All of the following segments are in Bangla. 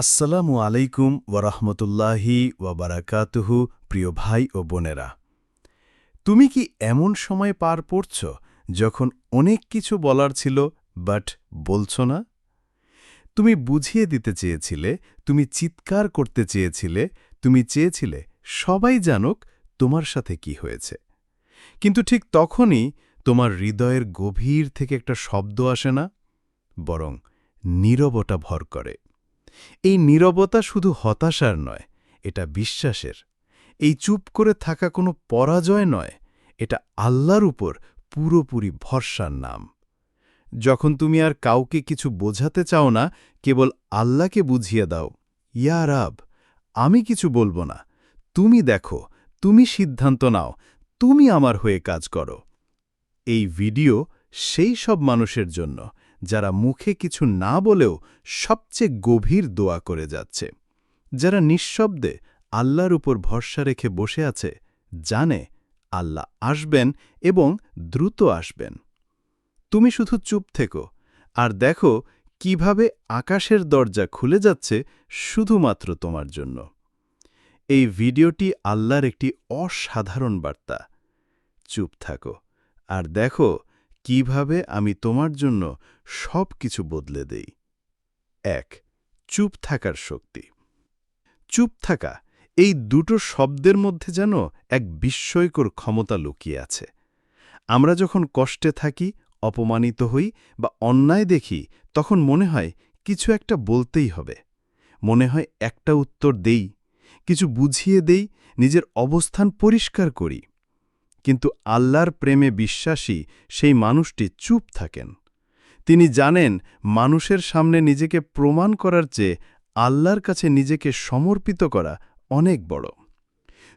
আসসালামু আলাইকুম ওরহমতুল্লাহি ওয়াবারাকাতুহু, প্রিয় ভাই ও বোনেরা। তুমি কি এমন সময় পার পড়ছ যখন অনেক কিছু বলার ছিল, বাট বলছ না? তুমি বুঝিয়ে দিতে চেয়েছিলে, তুমি চিৎকার করতে চেয়েছিলে, তুমি চেয়েছিলে সবাই জানুক তোমার সাথে কি হয়েছে। কিন্তু ঠিক তখনই তোমার হৃদয়ের গভীর থেকে একটা শব্দ আসে না, বরং নীরবতা ভর করে। এই নীরবতা শুধু হতাশার নয়, এটা বিশ্বাসের। এই চুপ করে থাকা কোনো পরাজয় নয়, এটা আল্লাহর উপর পুরোপুরি ভরসার নাম। যখন তুমি আর কাউকে কিছু বোঝাতে চাও না, কেবল আল্লাহকে বুঝিয়ে দাও, ইয়া রাব, আমি কিছু বলব না। তুমি দেখো, তুমি সিদ্ধান্ত নাও, তুমি আমার হয়ে কাজ করো। এই ভিডিও সেই সব মানুষের জন্য যারা মুখে কিছু না বলেও সবচেয়ে গভীর দোয়া করে যাচ্ছে। যারা নিঃশব্দে আল্লাহর উপর ভরসা রেখে বসে আছে, জানে আল্লাহ আসবেন এবং দ্রুত আসবেন। তুমি শুধু চুপ থেকো আর দেখো কীভাবে আকাশের দরজা খুলে যাচ্ছে শুধুমাত্র তোমার জন্য। এই ভিডিওটি আল্লাহর একটি অসাধারণ বার্তা। চুপ থাকো আর দেখো কীভাবে আমি তোমার জন্য সব কিছু বদলে দেই? এক, চুপ থাকার শক্তি। চুপ থাকা এই দুটো শব্দের মধ্যে যেন এক বিস্ময়কর ক্ষমতা লুকিয়ে আছে। আমরা যখন কষ্টে থাকি, অপমানিত হই বা অন্যায় দেখি, তখন মনে হয় কিছু একটা বলতেই হবে। মনে হয় একটা উত্তর দেই, কিছু বুঝিয়ে দেই, নিজের অবস্থান পরিষ্কার করি। কিন্তু আল্লাহর প্রেমে বিশ্বাসী সেই মানুষটি চুপ থাকেন। তিনি জানেন, মানুষের সামনে নিজেকে প্রমাণ করার চেয়ে আল্লাহর কাছে নিজেকে সমর্পিত করা অনেক বড়।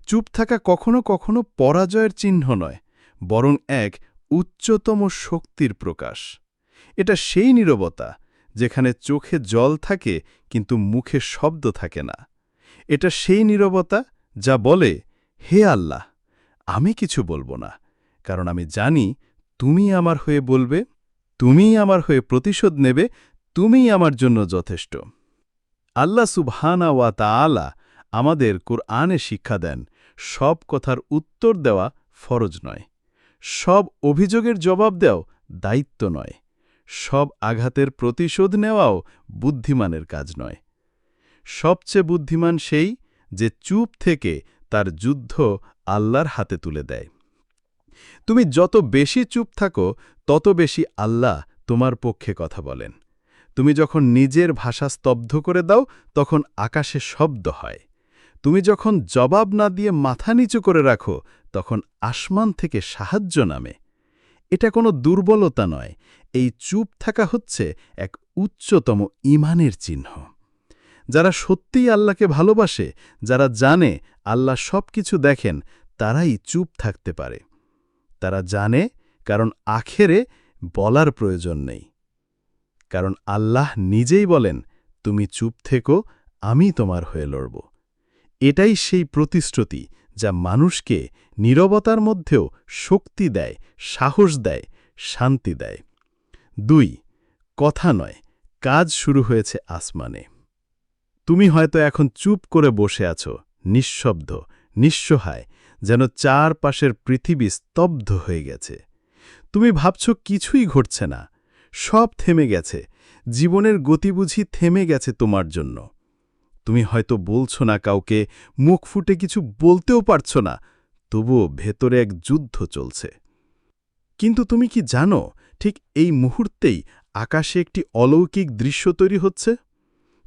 চুপ থাকা কখনো কখনো পরাজয়ের চিহ্ন নয়, বরং এক উচ্চতম শক্তির প্রকাশ। এটা সেই নীরবতা যেখানে চোখে জল থাকে কিন্তু মুখে শব্দ থাকে না। এটা সেই নীরবতা যা বলে, হে আল্লাহ! আমি কিছু বলব না, কারণ আমি জানি তুমি আমার হয়ে বলবে, তুমিই আমার হয়ে প্রতিশোধ নেবে, তুমিই আমার জন্য যথেষ্ট। আল্লাহ সুবহানা ওয়া তাআলা আমাদের কোরআনে শিক্ষা দেন, সব কথার উত্তর দেওয়া ফরজ নয়, সব অভিযোগের জবাব দেওয়াও দায়িত্ব নয়, সব আঘাতের প্রতিশোধ নেওয়াও বুদ্ধিমানের কাজ নয়। সবচেয়ে বুদ্ধিমান সেই যে চুপ থেকে তার যুদ্ধ আল্লাহর হাতে তুলে দেয়। তুমি যত বেশি চুপ থাকো, তত বেশি আল্লাহ তোমার পক্ষে কথা বলেন। তুমি যখন নিজের ভাষা স্তব্ধ করে দাও, তখন আকাশে শব্দ হয়। তুমি যখন জবাব না দিয়ে মাথা নিচু করে রাখো, তখন আসমান থেকে সাহায্য নামে। এটা কোনো দুর্বলতা নয়, এই চুপ থাকা হচ্ছে এক উচ্চতম ইমানের চিহ্ন। যারা সত্যিই আল্লাহকে ভালোবাসে, যারা জানে আল্লাহ সব কিছু দেখেন, তারাই চুপ থাকতে পারে। তারা জানে, কারণ আখেরে বলার প্রয়োজন নেই। কারণ আল্লাহ নিজেই বলেন, তুমি চুপ থেকো, আমি তোমার হয়ে লড়ব। এটাই সেই প্রতিশ্রুতি যা মানুষকে নীরবতার মধ্যেও শক্তি দেয়, সাহস দেয়, শান্তি দেয়। দুই, কথা নয়, কাজ শুরু হয়েছে আসমানে। তুমি হয়তো এখন চুপ করে বসে আছো, নিঃশব্দ, নিঃসহায়, যেন চারপাশের পৃথিবী স্তব্ধ হয়ে গেছে। তুমি ভাবছ কিছুই ঘটছে না, সব থেমে গেছে, জীবনের গতি বুঝি থেমে গেছে তোমার জন্য। তুমি হয়তো বলছো না কাউকে, মুখ ফুটে কিছু বলতেও পারছ না, তবুও ভেতরে এক যুদ্ধ চলছে। কিন্তু তুমি কি জানো, ঠিক এই মুহূর্তেই আকাশে একটি অলৌকিক দৃশ্য তৈরি হচ্ছে?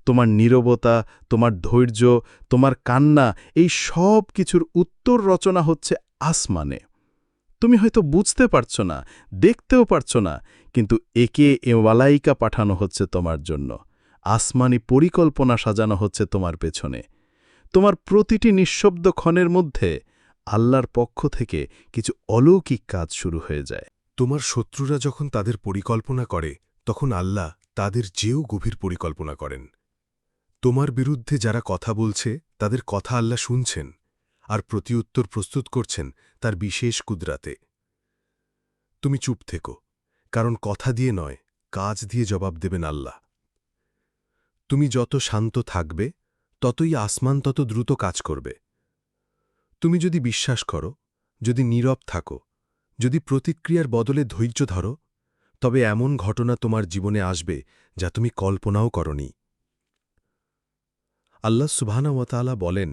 তোমার নীরবতা, তোমার ধৈর্য, তোমার কান্না, এই সব কিছুর উত্তর রচনা হচ্ছে আসমানে। তুমি হয়তো বুঝতে পারছ না, দেখতেও পারছ না, কিন্তু একে এ ওয়ালাইকা পাঠানো হচ্ছে তোমার জন্য। আসমানি পরিকল্পনা সাজানো হচ্ছে তোমার পেছনে। তোমার প্রতিটি নিঃশব্দ ক্ষণের মধ্যে আল্লাহর পক্ষ থেকে কিছু অলৌকিক কাজ শুরু হয়ে যায়। তোমার শত্রুরা যখন তাদের পরিকল্পনা করে, তখন আল্লাহ তাদের যেও গভীর পরিকল্পনা করেন। তোমার বিরুদ্ধে যারা কথা বলছে, তাদের কথা আল্লাহ শুনছেন আর প্রতিউত্তর প্রস্তুত করছেন তার বিশেষ কুদরাতে। তুমি চুপ থেকো, কারণ কথা দিয়ে নয়, কাজ দিয়ে জবাব দেবেন আল্লাহ। তুমি যত শান্ত থাকবে, ততই আসমান তত দ্রুত কাজ করবে। তুমি যদি বিশ্বাস করো, যদি নীরব থাকো, যদি প্রতিক্রিয়ার বদলে ধৈর্য ধরো, তবে এমন ঘটনা তোমার জীবনে আসবে যা তুমি কল্পনাও করনি। আল্লাহ সুবহানাওয়াতালা বলেন,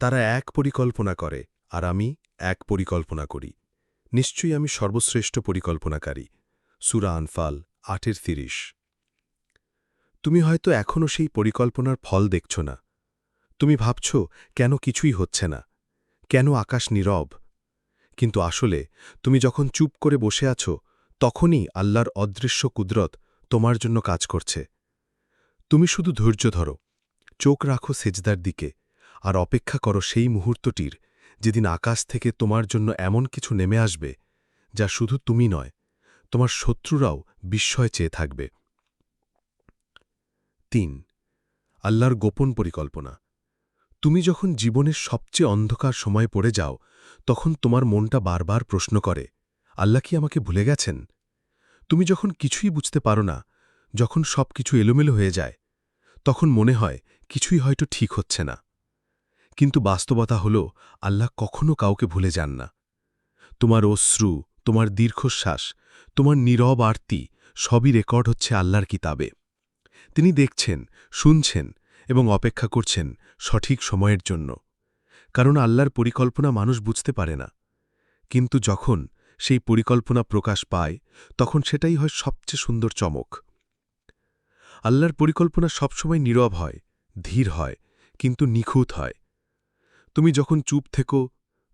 তারা এক পরিকল্পনা করে আর আমি এক পরিকল্পনা করি। নিশ্চয়ই আমি সর্বশ্রেষ্ঠ পরিকল্পনাকারী। সুরা আনফাল আটের তিরিশ। তুমি হয়তো এখনও সেই পরিকল্পনার ফল দেখছ না। তুমি ভাবছ, কেন কিছুই হচ্ছে না? কেন আকাশ নীরব? কিন্তু আসলে তুমি যখন চুপ করে বসে আছো, তখনই আল্লাহর অদৃশ্য কুদরত তোমার জন্য কাজ করছে। তুমি শুধু ধৈর্য ধরো। চোখ রাখো সেজদার দিকে, আর অপেক্ষা করো সেই মুহূর্তটির যেদিন আকাশ থেকে তোমার জন্য এমন কিছু নেমে আসবে, যা শুধু তুমি নয়, তোমার শত্রুরাও বিস্ময় চেয়ে থাকবে। তিন, আল্লাহর গোপন পরিকল্পনা। তুমি যখন জীবনের সবচেয়ে অন্ধকার সময় পড়ে যাও, তখন তোমার মনটা বারবার প্রশ্ন করে, আল্লাহ কি আমাকে ভুলে গেছেন? তুমি যখন কিছুই বুঝতে পারো না, যখন সব কিছু এলোমেলো হয়ে যায়, তখন মনে হয় কিছুই হয়তো ঠিক হচ্ছে না। কিন্তু বাস্তবতা হল, আল্লাহ কখনো কাউকে ভুলে যান না। তোমার অশ্রু, তোমার দীর্ঘশ্বাস, তোমার নীরব আরতি সবই রেকর্ড হচ্ছে আল্লাহর কিতাবে। তিনি দেখছেন, শুনছেন এবং অপেক্ষা করছেন সঠিক সময়ের জন্য। কারণ আল্লাহর পরিকল্পনা মানুষ বুঝতে পারে না। কিন্তু যখন সেই পরিকল্পনা প্রকাশ পায়, তখন সেটাই হয় সবচেয়ে সুন্দর চমক। আল্লাহর পরিকল্পনা সবসময় নীরব হয় ধীর হয়, কিন্তু নিখুঁত হয়। তুমি যখন চুপ থেকো,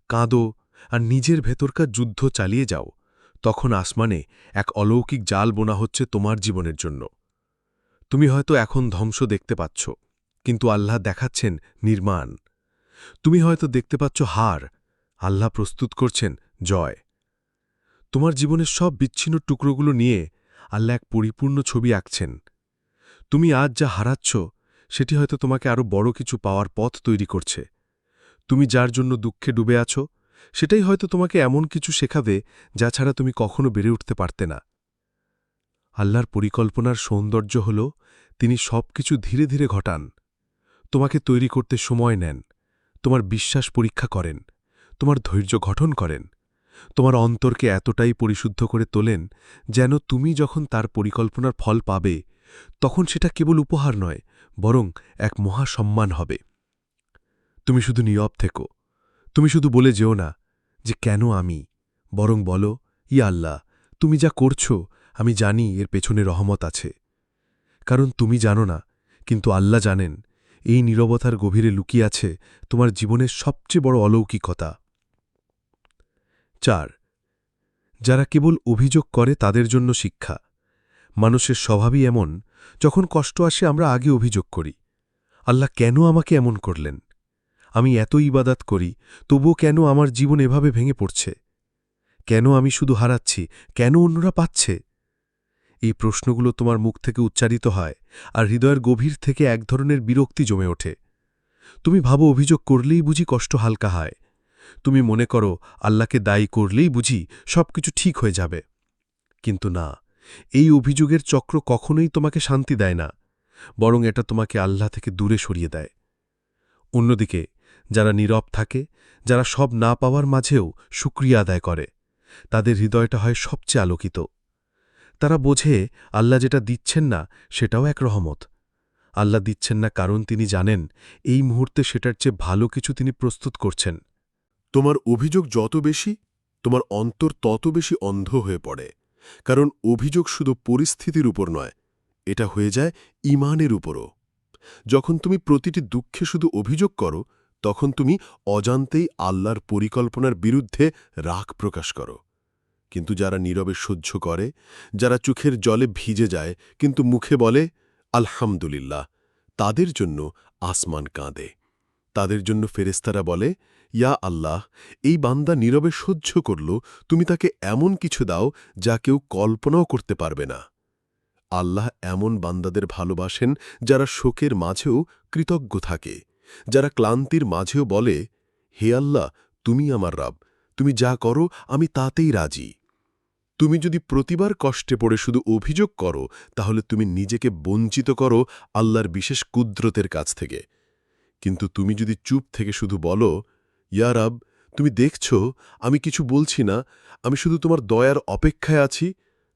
কাঁদো আর নিজের ভেতরকার যুদ্ধ চালিয়ে যাও, তখন আসমানে এক অলৌকিক জাল বোনা হচ্ছে তোমার জীবনের জন্য। তুমি হয়তো এখন ধ্বংস দেখতে পাচ্ছ, কিন্তু আল্লাহ দেখাচ্ছেন নির্মাণ। তুমি হয়তো দেখতে পাচ্ছ হার, আল্লাহ প্রস্তুত করছেন জয়। তোমার জীবনের সব বিচ্ছিন্ন টুকরোগুলো নিয়ে আল্লাহ এক পরিপূর্ণ ছবি আঁকছেন। তুমি আজ যা হারাচ্ছ সেটি হয়তো তোমাকে আরও বড় কিছু পাওয়ার পথ তৈরি করছে। তুমি যার জন্য দুঃখে ডুবে আছো, সেটাই হয়তো তোমাকে এমন কিছু শেখাবে যা ছাড়া তুমি কখনো বেড়ে উঠতে পারতে না। আল্লাহর পরিকল্পনার সৌন্দর্য হল, তিনি সব কিছু ধীরে ধীরে ঘটান। তোমাকে তৈরি করতে সময় নেন, তোমার বিশ্বাস পরীক্ষা করেন, তোমার ধৈর্য গঠন করেন, তোমার অন্তরকে এতটাই পরিশুদ্ধ করে তোলেন যেন তুমি যখন তার পরিকল্পনার ফল পাবে, তখন সেটা কেবল উপহার নয় বরং এক মহা সম্মান হবে। তুমি শুধু নীরব থেকো। তুমি শুধু বলে যেও না যে কেন আমি? বরং বলো, ই আল্লাহ, তুমি যা করছ, আমি জানি এর পেছনে রহমত আছে। কারণ তুমি জানো না, কিন্তু আল্লাহ জানেন, এই নীরবতার গভীরে লুকিয়ে আছে তোমার জীবনের সবচেয়ে বড় অলৌকিকতা। চার, যারা কেবল অভিযোগ করে তাদের জন্য শিক্ষা। মানুষের স্বভাবই এমন যখন কষ্ট আসে, আমরা আগে অভিযোগ করি। আল্লাহ কেন আমাকে এমন করলেন? আমি এত ইবাদাত করি, তবুও কেন আমার জীবন এভাবে ভেঙে পড়ছে? কেন আমি শুধু হারাচ্ছি? কেন অন্যরা পাচ্ছে? এই প্রশ্নগুলো তোমার মুখ থেকে উচ্চারিত হয় আর হৃদয়ের গভীর থেকে এক ধরনের বিরক্তি জমে ওঠে। তুমি ভাবো, অভিযোগ করলেই বুঝি কষ্ট হালকা হয়। তুমি মনে করো, আল্লাহকে দায়ী করলেই বুঝি সব কিছু ঠিক হয়ে যাবে। কিন্তু না এই অভিযোগের চক্র কখনোই তোমাকে শান্তি দেয় না, বরং এটা তোমাকে আল্লাহ থেকে দূরে সরিয়ে দেয়। অন্যদিকে, যারা নীরব থাকে, যারা সব না পাওয়ার মাঝেও সুক্রিয়া আদায় করে, তাদের হৃদয়টা হয় সবচেয়ে আলোকিত। তারা বোঝে, আল্লাহ যেটা দিচ্ছেন না, সেটাও এক রহমত। আল্লাহ দিচ্ছেন না কারণ তিনি জানেন, এই মুহূর্তে সেটার চেয়ে ভালো কিছু তিনি প্রস্তুত করছেন। তোমার অভিযোগ যত বেশি, তোমার অন্তর তত বেশি অন্ধ হয়ে পড়ে। কারণ অভিযোগ শুধু পরিস্থিতির উপর নয়, এটা হয়ে যায় ইমানের উপরও। যখন তুমি প্রতিটি দুঃখে শুধু অভিযোগ করো, তখন তুমি অজান্তেই আল্লাহর পরিকল্পনার বিরুদ্ধে রাগ প্রকাশ করো। কিন্তু যারা নীরবে সহ্য করে, যারা চোখের জলে ভিজে যায়, কিন্তু মুখে বলে, আলহামদুলিল্লাহ, তাদের জন্য আসমান কাঁদে। তাদের জন্য ফেরেস্তারা বলে ইয়া আল্লাহ, এই বান্দা নীরবে সহ্য করল, তুমি তাকে এমন কিছু দাও যা কেউ কল্পনাও করতে পারবে না। আল্লাহ এমন বান্দাদের ভালোবাসেন যারা শোকের মাঝেও কৃতজ্ঞ থাকে, যারা ক্লান্তির মাঝেও বলে, হে আল্লাহ, তুমি আমার রাব, তুমি যা করো আমি তাতেই রাজি। তুমি যদি প্রতিবার কষ্টে পড়ে শুধু অভিযোগ করো, তাহলে তুমি নিজেকে বঞ্চিত করো আল্লাহর বিশেষ কুদ্রতের কাছ থেকে। কিন্তু তুমি যদি চুপ থেকে শুধু বলো ইয়ারাব তুমি দেখছ, আমি কিছু বলছি না, আমি শুধু তোমার দয়ার অপেক্ষায় আছি।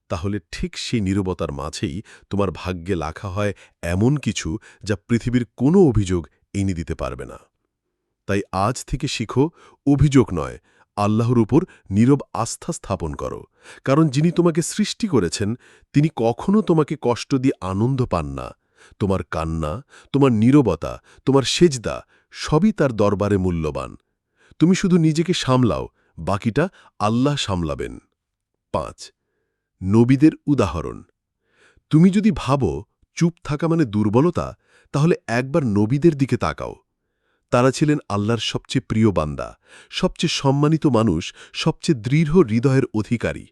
তাহলে ঠিক সেই নীরবতার মাঝেই তোমার ভাগ্যে লেখা হয় এমন কিছু যা পৃথিবীর কোনো অভিযোগ এনে দিতে পারবে না। তাই আজ থেকে শিখো, অভিযোগ নয়, আল্লাহর উপর নীরব আস্থা স্থাপন করো। কারণ যিনি তোমাকে সৃষ্টি করেছেন, তিনি কখনো তোমাকে কষ্ট দিয়ে আনন্দ পান না। তোমার কান্না, তোমার নীরবতা, তোমার সেজদা সবই তার দরবারে মূল্যবান। তুমি শুধু নিজেকে সামলাও, বাকিটা আল্লাহ সামলাবেন। পাঁচ, নবীদের উদাহরণ। তুমি যদি ভাবো চুপ থাকা মানে দুর্বলতা, তাহলে একবার নবীদের দিকে তাকাও। তারা ছিলেন আল্লাহর সবচেয়ে প্রিয় বান্দা, সবচেয়ে সম্মানিত মানুষ, সবচেয়ে দৃঢ় হৃদয়ের অধিকারী।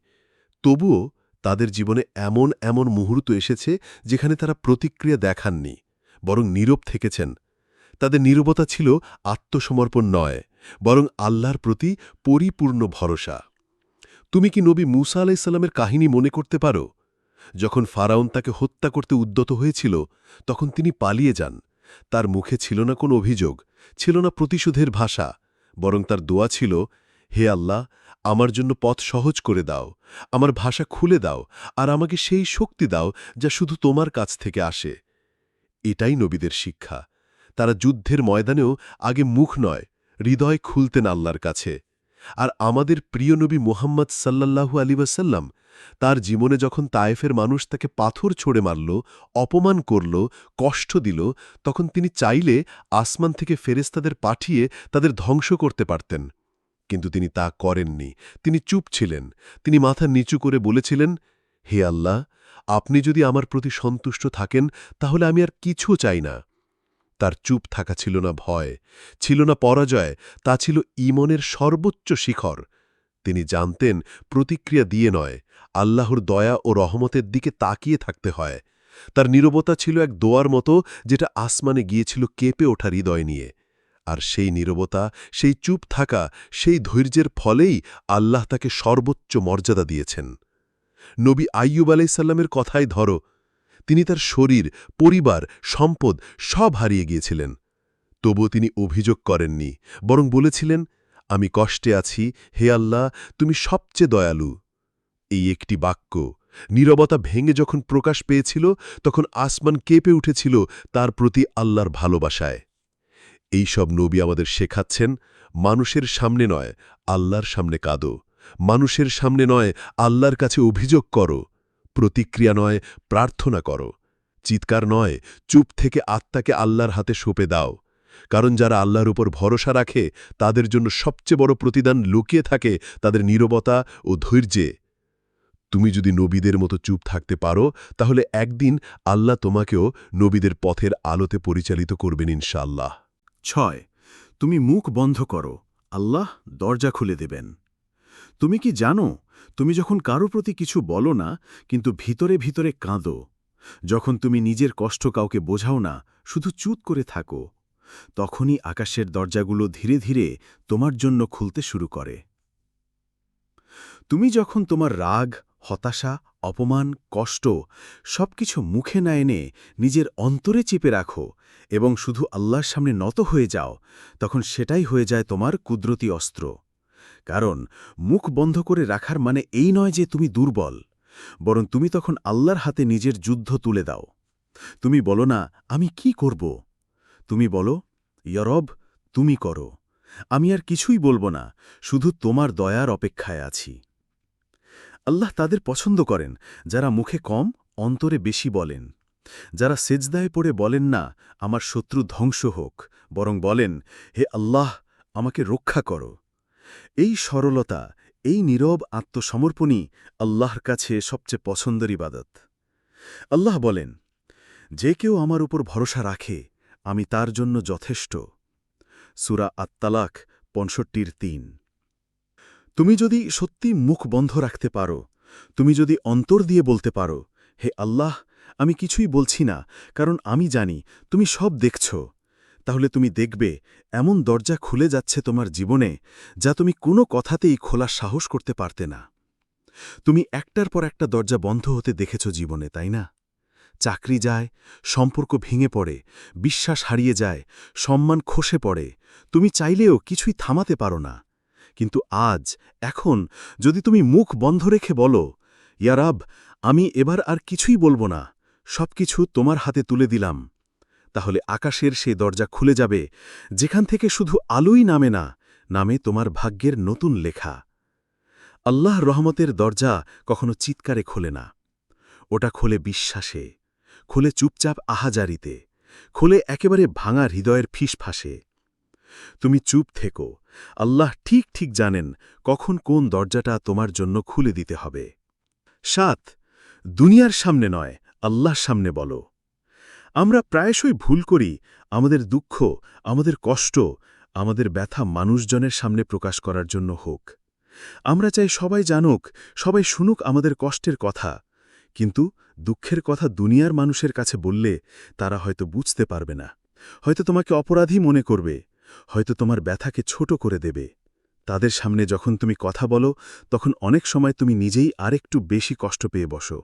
তবুও তাদের জীবনে এমন এমন মুহূর্ত এসেছে যেখানে তারা প্রতিক্রিয়া দেখাননি, বরং নীরব থেকেছেন। তাদের নীরবতা ছিল আত্মসমর্পণ নয় বরং আল্লাহর প্রতি পরিপূর্ণ ভরসা। তুমি কি নবী মুসা আলাইসাল্লামের কাহিনী মনে করতে পারো? যখন ফারাউন তাকে হত্যা করতে উদ্যত হয়েছিল, তখন তিনি পালিয়ে যান। তার মুখে ছিল না কোনো অভিযোগ, ছিল না প্রতিশোধের ভাষা, বরং তার দোয়া ছিল, হে আল্লাহ, আমার জন্য পথ সহজ করে দাও, আমার ভাষা খুলে দাও, আর আমাকে সেই শক্তি দাও যা শুধু তোমার কাছ থেকে আসে। এটাই নবীদের শিক্ষা। তারা যুদ্ধের ময়দানেও আগে মুখ নয় হৃদয় খুলতেন আল্লাহর কাছে। আর আমাদের প্রিয় নবী মোহাম্মদ সাল্লাল্লাহু আলী ওয়াসাল্লাম তার জীবনে যখন তায়েফের মানুষ তাকে পাথর ছড়ে মারল, অপমান করল, কষ্ট দিল, তখন তিনি চাইলে আসমান থেকে ফেরেস্তাদের পাঠিয়ে তাদের ধ্বংস করতে পারতেন। কিন্তু তিনি তা করেননি। তিনি চুপ ছিলেন। তিনি মাথা নিচু করে বলেছিলেন, হে আল্লাহ, আপনি যদি আমার প্রতি সন্তুষ্ট থাকেন, তাহলে আমি আর কিছু চাই না। তার চুপ থাকা ছিল না ভয়, ছিল না পরাজয়, তা ছিল ইমনের সর্বোচ্চ শিখর। তিনি জানতেন, প্রতিক্রিয়া দিয়ে নয়, আল্লাহর দয়া ও রহমতের দিকে তাকিয়ে থাকতে হয়। তার নীরবতা ছিল এক দোয়ার মতো, যেটা আসমানে গিয়েছিল কেঁপে ওঠা হৃদয় নিয়ে। আর সেই নীরবতা, সেই চুপ থাকা, সেই ধৈর্যের ফলেই আল্লাহ তাকে সর্বোচ্চ মর্যাদা দিয়েছেন। নবী আইয়ুব আলাইসাল্লামের কথাই ধরো তিনি তার শরীর, পরিবার, সম্পদ সব হারিয়ে গিয়েছিলেন। তবুও তিনি অভিযোগ করেননি, বরং বলেছিলেন, আমি কষ্টে আছি, হে আল্লাহ, তুমি সবচেয়ে দয়ালু। এই একটি বাক্য নীরবতা ভেঙে যখন প্রকাশ পেয়েছিল, তখন আসমান কেঁপে উঠেছিল তার প্রতি আল্লাহর ভালোবাসায়। এই সব নবী আমাদের শেখাচ্ছেন, মানুষের সামনে নয় আল্লাহর সামনে কাঁদো, মানুষের সামনে নয় আল্লাহর কাছে অভিযোগ করো। প্রতিক্রিয়া নয়, প্রার্থনা করো। চিৎকার নয়, চুপ থেকে আত্মাকে আল্লাহর হাতে সঁপে দাও। কারণ যারা আল্লাহর উপর ভরসা রাখে, তাদের জন্য সবচেয়ে বড় প্রতিদান লুকিয়ে থাকে তাদের নীরবতা ও ধৈর্যে। তুমি যদি নবীদের মতো চুপ থাকতে পারো, তাহলে একদিন আল্লাহ তোমাকেও নবীদের পথের আলোতে পরিচালিত করবেন ইনশাআল্লাহ। ছয়, তুমি মুখ বন্ধ করো, আল্লাহ দরজা খুলে দেবেন। তুমি কি জানো তুমি যখন কারও প্রতি কিছু বলো না, কিন্তু ভিতরে ভিতরে কাঁদো। যখন তুমি নিজের কষ্ট কাউকে বোঝাও না, শুধু চুত করে থাকো। তখনই আকাশের দরজাগুলো ধীরে ধীরে তোমার জন্য খুলতে শুরু করে। তুমি যখন তোমার রাগ, হতাশা, অপমান, কষ্ট সবকিছু মুখে না এনে নিজের অন্তরে চেপে রাখো এবং শুধু আল্লাহর সামনে নত হয়ে যাও, তখন সেটাই হয়ে যায় তোমার কুদরতি অস্ত্র। কারণ মুখ বন্ধ করে রাখার মানে এই নয় যে তুমি দুর্বল, বরং তুমি তখন আল্লাহর হাতে নিজের যুদ্ধ তুলে দাও। তুমি বলো না, আমি কি করব? তুমি বলো ইয়রব তুমি করো। আমি আর কিছুই বলব না, শুধু তোমার দয়ার অপেক্ষায় আছি। আল্লাহ তাদের পছন্দ করেন, যারা মুখে কম, অন্তরে বেশি বলেন। যারা সেজদায় পড়ে বলেন না, আমার শত্রু ধ্বংস হোক। বরং বলেন, হে আল্লাহ, আমাকে রক্ষা করো। এই সরলতা, এই নীরব আত্মসমর্পণই আল্লাহর কাছে সবচেয়ে পছন্দের ইবাদত। আল্লাহ বলেন, যে কেউ আমার উপর ভরসা রাখে, আমি তার জন্য যথেষ্ট। সুরা আত্মালাক পঁয়ষট্টির তিন। তুমি যদি সত্যি মুখ বন্ধ রাখতে পারো, তুমি যদি অন্তর দিয়ে বলতে পারো, হে আল্লাহ, আমি কিছুই বলছি না, কারণ আমি জানি, তুমি সব দেখছ। তাহলে তুমি দেখবে, এমন দরজা খুলে যাচ্ছে তোমার জীবনে, যা তুমি কোনো কথাতেই খোলা সাহস করতে পারতে না। তুমি একটার পর একটা দরজা বন্ধ হতে দেখেছ জীবনে, তাই না? চাকরি যায়, সম্পর্ক ভেঙে পড়ে, বিশ্বাস হারিয়ে যায়, সম্মান খসে পড়ে, তুমি চাইলেও কিছুই থামাতে পারো না। কিন্তু আজ, এখন, যদি তুমি মুখ বন্ধ রেখে বলো ইয়ারাব আমি এবার আর কিছুই বলব না, সবকিছু তোমার হাতে তুলে দিলাম। তাহলে আকাশের সেই দরজা খুলে যাবে, যেখান থেকে শুধু আলোই নামে না, নামে তোমার ভাগ্যের নতুন লেখা। আল্লাহ রহমতের দরজা কখনো চিৎকারে খোলে না। ওটা খোলে বিশ্বাসে, খোলে চুপচাপ আহাজারিতে, খোলে একেবারে ভাঙা হৃদয়ের ফিসফাসে। তুমি চুপ থেকো, আল্লাহ ঠিক ঠিক জানেন কখন কোন দরজাটা তোমার জন্য খুলে দিতে হবে। সাত, দুনিয়ার সামনে নয়, আল্লাহর সামনে বলো। আমরা প্রায়শই ভুল করি, আমাদের দুঃখ, আমাদের কষ্ট, আমাদের ব্যথা মানুষজনের সামনে প্রকাশ করার জন্য হোক। আমরা চাই সবাই জানুক, সবাই শুনুক আমাদের কষ্টের কথা, কিন্তু দুঃখের কথা দুনিয়ার মানুষের কাছে বললে তারা হয়তো বুঝতে পারবে না। হয়তো তোমাকে অপরাধী মনে করবে, হয়তো তোমার ব্যথাকে ছোট করে দেবে। তাদের সামনে যখন তুমি কথা বলো, তখন অনেক সময় তুমি নিজেই আরেকটু বেশি কষ্ট পেয়ে বসো।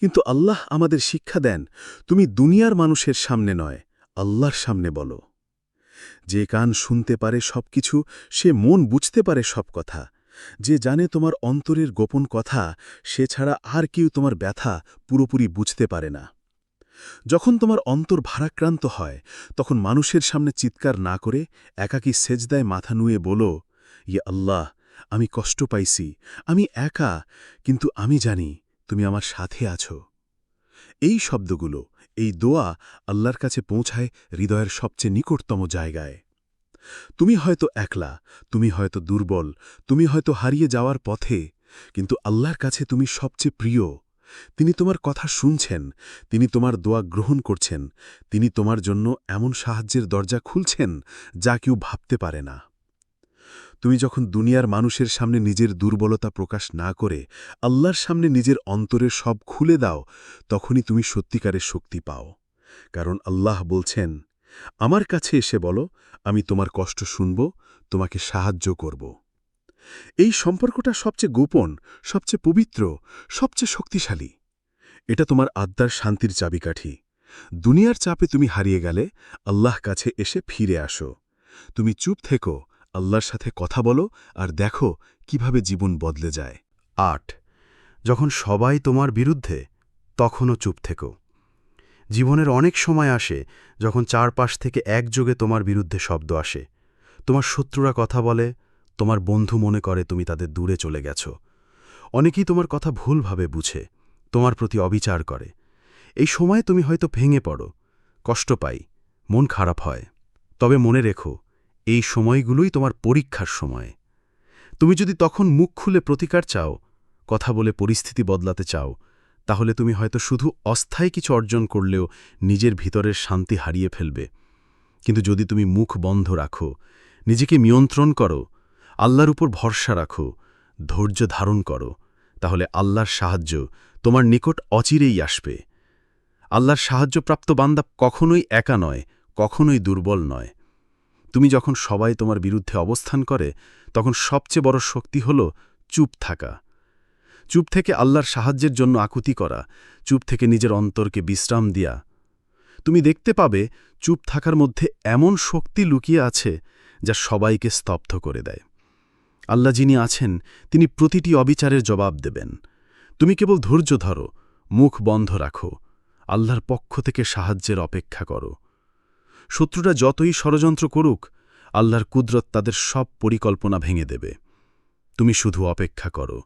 কিন্তু আল্লাহ আমাদের শিক্ষা দেন, তুমি দুনিয়ার মানুষের সামনে নয়, আল্লাহর সামনে বলো। যে কান শুনতে পারে সবকিছু, সে মন বুঝতে পারে সব কথা। যে জানে তোমার অন্তরের গোপন কথা, সে ছাড়া আর কেউ তোমার ব্যথা পুরোপুরি বুঝতে পারে না। যখন তোমার অন্তর ভারাক্রান্ত হয়, তখন মানুষের সামনে চিৎকার না করে একাকী সেজদায় মাথা নুয়ে বলো ইয়ে আল্লাহ, আমি কষ্ট পাইছি, আমি একা, কিন্তু আমি জানি তুমি আমার সাথে আছো। এই শব্দগুলো, এই দোয়া আল্লাহর কাছে পৌঁছায় হৃদয়ের সবচেয়ে নিকটতম জায়গায়। তুমি হয়তো একলা, তুমি হয়তো দুর্বল, তুমি হয়তো হারিয়ে যাওয়ার পথে, কিন্তু আল্লাহর কাছে তুমি সবচেয়ে প্রিয়। তিনি তোমার কথা শুনছেন, তিনি তোমার দোয়া গ্রহণ করছেন, তিনি তোমার জন্য এমন সাহায্যের দরজা খুলছেন যা কেউ ভাবতে পারে না। তুমি যখন দুনিয়ার মানুষের সামনে নিজের দুর্বলতা প্রকাশ না করে আল্লাহর সামনে নিজের অন্তরের সব খুলে দাও, তখনই তুমি সত্যিকারের শক্তি পাও। কারণ আল্লাহ বলছেন, আমার কাছে এসে বলো, আমি তোমার কষ্ট শুনব, তোমাকে সাহায্য করব। এই সম্পর্কটা সবচেয়ে গোপন, সবচেয়ে পবিত্র, সবচেয়ে শক্তিশালী। এটা তোমার আত্মার শান্তির চাবিকাঠি। দুনিয়ার চাপে তুমি হারিয়ে গেলে আল্লাহ কাছে এসে ফিরে আসো। তুমি চুপ থেকো আল্লাহর সাথে কথা বলো আর দেখো কীভাবে জীবন বদলে যায়। আট, যখন সবাই তোমার বিরুদ্ধে, তখনও চুপ থেকো। জীবনের অনেক সময় আসে যখন চারপাশ থেকে একযোগে তোমার বিরুদ্ধে শব্দ আসে। তোমার শত্রুরা কথা বলে, তোমার বন্ধু মনে করে তুমি তাদের দূরে চলে গেছ। অনেকেই তোমার কথা ভুলভাবে বুঝে, তোমার প্রতি অবিচার করে। এই সময়ে তুমি হয়তো ভেঙে পড়ো, কষ্ট পাই, মন খারাপ হয়। তবে মনে রেখো এই সময়গুলোই তোমার পরীক্ষার সময়। তুমি যদি তখন মুখ খুলে প্রতিকার চাও, কথা বলে পরিস্থিতি বদলাতে চাও, তাহলে তুমি হয়তো শুধু অস্থায়ী কিছু অর্জন করলেও নিজের ভিতরের শান্তি হারিয়ে ফেলবে। কিন্তু যদি তুমি মুখ বন্ধ রাখো, নিজেকে নিয়ন্ত্রণ করো, আল্লাহর উপর ভরসা রাখো, ধৈর্য ধারণ করো, তাহলে আল্লাহর সাহায্য তোমার নিকট অচিরেই আসবে। আল্লাহর সাহায্যপ্রাপ্ত বান্দা কখনোই একা নয়, কখনোই দুর্বল নয়। তুমি যখন সবাই তোমার বিরুদ্ধে অবস্থান করে, তখন সবচেয়ে বড় শক্তি হল চুপ থাকা। চুপ থেকে আল্লাহর সাহায্যের জন্য আকুতি করা, চুপ থেকে নিজের অন্তরকে বিশ্রাম দিয়া। তুমি দেখতে পাবে চুপ থাকার মধ্যে এমন শক্তি লুকিয়ে আছে যা সবাইকে স্তব্ধ করে দেয়। আল্লাহ যিনি আছেন, তিনি প্রতিটি অবিচারের জবাব দেবেন। তুমি কেবল ধৈর্য ধরো, মুখ বন্ধ রাখো, আল্লাহর পক্ষ থেকে সাহায্যের অপেক্ষা করো। শত্রুরা যতই ষড়যন্ত্র করুক, আল্লাহর কুদরত তাদের সব পরিকল্পনা ভেঙে দেবে। তুমি শুধু অপেক্ষা করো।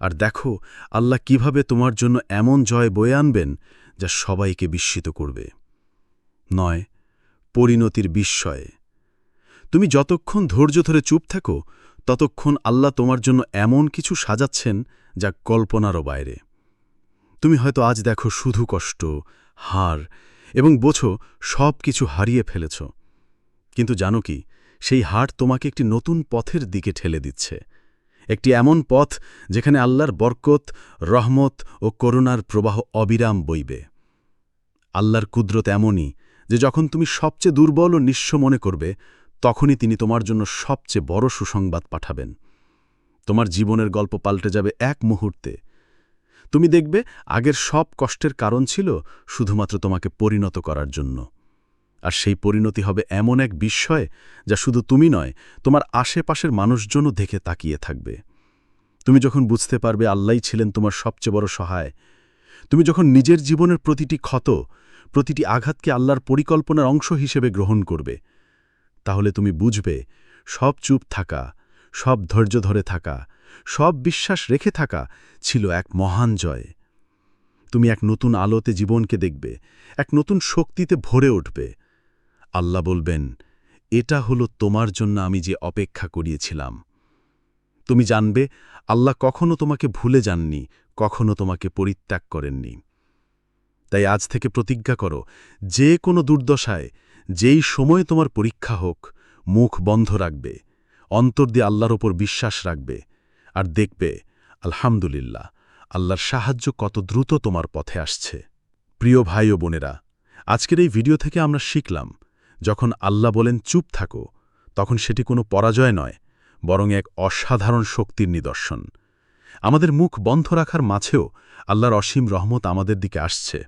আর দেখো, আল্লাহ কীভাবে তোমার জন্য এমন জয় বয়ে আনবেন, যা সবাইকে বিস্মিত করবে। নয়, পরিণতির বিস্ময়ে। তুমি যতক্ষণ ধৈর্য ধরে চুপ থাকো, ততক্ষণ আল্লাহ তোমার জন্য এমন কিছু সাজাচ্ছেন, যা কল্পনারও বাইরে। তুমি হয়তো আজ দেখো শুধু কষ্ট, হার এবং বোঝো সব কিছু হারিয়ে ফেলেছ। কিন্তু জানো কি, সেই হাট তোমাকে একটি নতুন পথের দিকে ঠেলে দিচ্ছে। একটি এমন পথ যেখানে আল্লাহর বরকত, রহমত ও করুণার প্রবাহ অবিরাম বইবে। আল্লাহর কুদরত এমনই যে যখন তুমি সবচেয়ে দুর্বল ও নিঃস্ব মনে করবে, তখনই তিনি তোমার জন্য সবচেয়ে বড় সুসংবাদ পাঠাবেন। তোমার জীবনের গল্প পাল্টে যাবে এক মুহূর্তে। তুমি দেখবে আগের সব কষ্টের কারণ ছিল শুধুমাত্র তোমাকে পরিণত করার জন্য। আর সেই পরিণতি হবে এমন এক বিস্ময় যা শুধু তুমি নয়, তোমার আশেপাশের মানুষজনও দেখে তাকিয়ে থাকবে। তুমি যখন বুঝতে পারবে আল্লাহই ছিলেন তোমার সবচেয়ে বড় সহায়, তুমি যখন নিজের জীবনের প্রতিটি ক্ষত, প্রতিটি আঘাতকে আল্লাহর পরিকল্পনার অংশ হিসেবে গ্রহণ করবে, তাহলে তুমি বুঝবে সব চুপ থাকা, সব ধৈর্য ধরে থাকা সব বিশ্বাস রেখে থাকা ছিল এক মহান জয়। তুমি এক নতুন আলোতে জীবনকে দেখবে, এক নতুন শক্তিতে ভরে উঠবে। আল্লাহ বলবেন, এটা হলো তোমার জন্য আমি যে অপেক্ষা করিয়েছিলাম। তুমি জানবে, আল্লাহ কখনো তোমাকে ভুলে যাননি, কখনো তোমাকে পরিত্যাগ করেননি। তাই আজ থেকে প্রতিজ্ঞা করো, যে কোনো দুর্দশায়, যেই সময় তোমার পরীক্ষা হোক, মুখ বন্ধ রাখবে, অন্তর দিয়ে আল্লাহর ওপর বিশ্বাস রাখবে। আর দেখবে, আলহামদুলিল্লাহ, আল্লাহর সাহায্য কত দ্রুত তোমার পথে আসছে। প্রিয় ভাই ও বোনেরা, আজকের এই ভিডিও থেকে আমরা শিখলাম, যখন আল্লাহ বলেন, চুপ থাকো, তখন সেটি কোনো পরাজয় নয়, বরং এক অসাধারণ শক্তির নিদর্শন। আমাদের মুখ বন্ধ রাখার মাঝেও আল্লাহর অসীম রহমত আমাদের দিকে আসছে।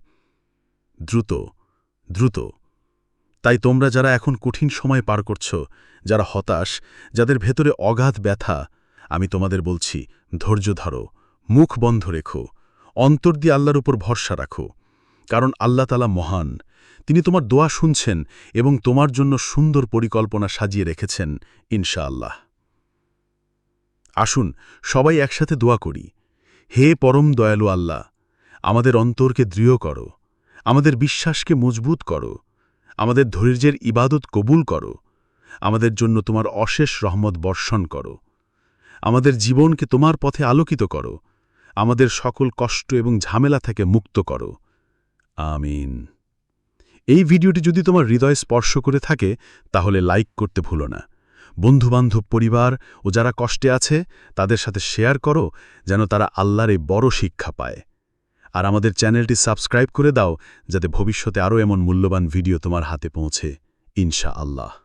দ্রুত দ্রুত। তাই তোমরা যারা এখন কঠিন সময় পার করছ, যারা হতাশ, যাদের ভেতরে অগাধ ব্যথা আমি তোমাদের বলছি, ধৈর্য ধরো, মুখ বন্ধ রেখো, অন্তর দিয়ে আল্লাহর উপর ভরসা রাখো, কারণ আল্লাহ তালা মহান। তিনি তোমার দোয়া শুনছেন এবং তোমার জন্য সুন্দর পরিকল্পনা সাজিয়ে রেখেছেন, ইনশাআল্লাহ। আসুন, সবাই একসাথে দোয়া করি। হে পরম দয়ালু আল্লাহ, আমাদের অন্তরকে দৃঢ় করো, আমাদের বিশ্বাসকে মজবুত করো, আমাদের ধৈর্যের ইবাদত কবুল করো, আমাদের জন্য তোমার অশেষ রহমত বর্ষণ করো। আমাদের জীবনকে তোমার পথে আলোকিত করো। আমাদের সকল কষ্ট এবং ঝামেলা থেকে মুক্ত করো। আমিন। এই ভিডিওটি যদি তোমার হৃদয় স্পর্শ করে থাকে, তাহলে লাইক করতে ভুলো না। বন্ধুবান্ধব পরিবার ও যারা কষ্টে আছে, তাদের সাথে শেয়ার করো, যেন তারা আল্লাহর এই বড় শিক্ষা পায়। আর আমাদের চ্যানেলটি সাবস্ক্রাইব করে দাও, যাতে ভবিষ্যতে আরও এমন মূল্যবান ভিডিও তোমার হাতে পৌঁছে। ইনশা আল্লাহ